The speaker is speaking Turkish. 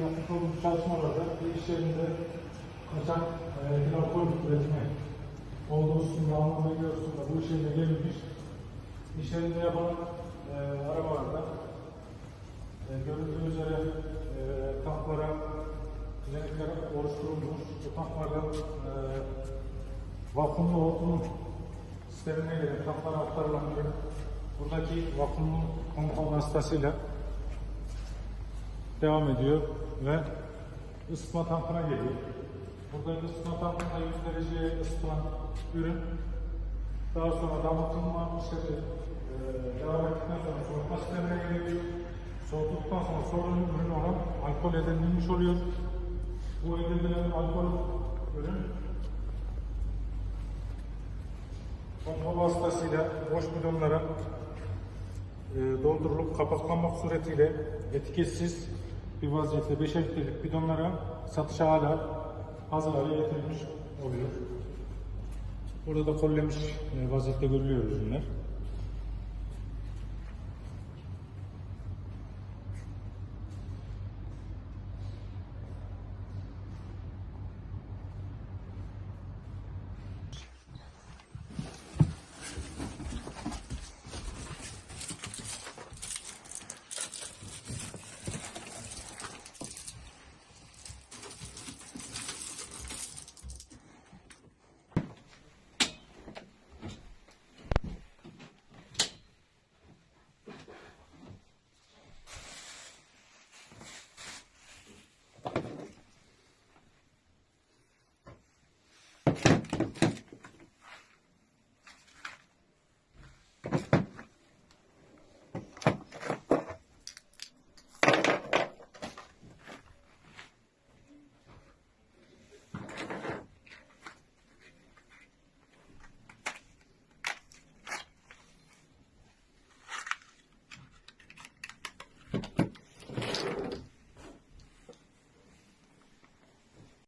yapmış olduğumuz çalışmalarda bir iş yerinde kaçak e, alkol üretme olduğu üstünde anlamıyorsun da bu iş yerine gelmiş. İş yerinde yapılan e, arabalarda e, görüldüğü üzere e, tanklara, düzenekler oluşturulmuş. Bu tanklarda e, vakumlu hortumun sistemine gelen tanklara aktarılanıyor. Buradaki vakumlu kontrol hastasıyla devam ediyor ve ısıtma tankına geliyor. Burada ısıtma tankında 100 dereceye ısıtılan ürün daha sonra damıtılma işlemi devam ettikten sonra soğutma sistemine geliyor. Soğuttuktan sonra sorun ürün olan alkol edinilmiş oluyor. Bu edinilen alkol ürün kontrol vasıtasıyla boş bidonlara e, doldurulup kapaklanmak suretiyle etiketsiz bir vaziyette 5 litrelik bidonlara satışa hala hazır hale getirilmiş oluyor. Burada da kollemiş e, vaziyette görülüyor ürünler.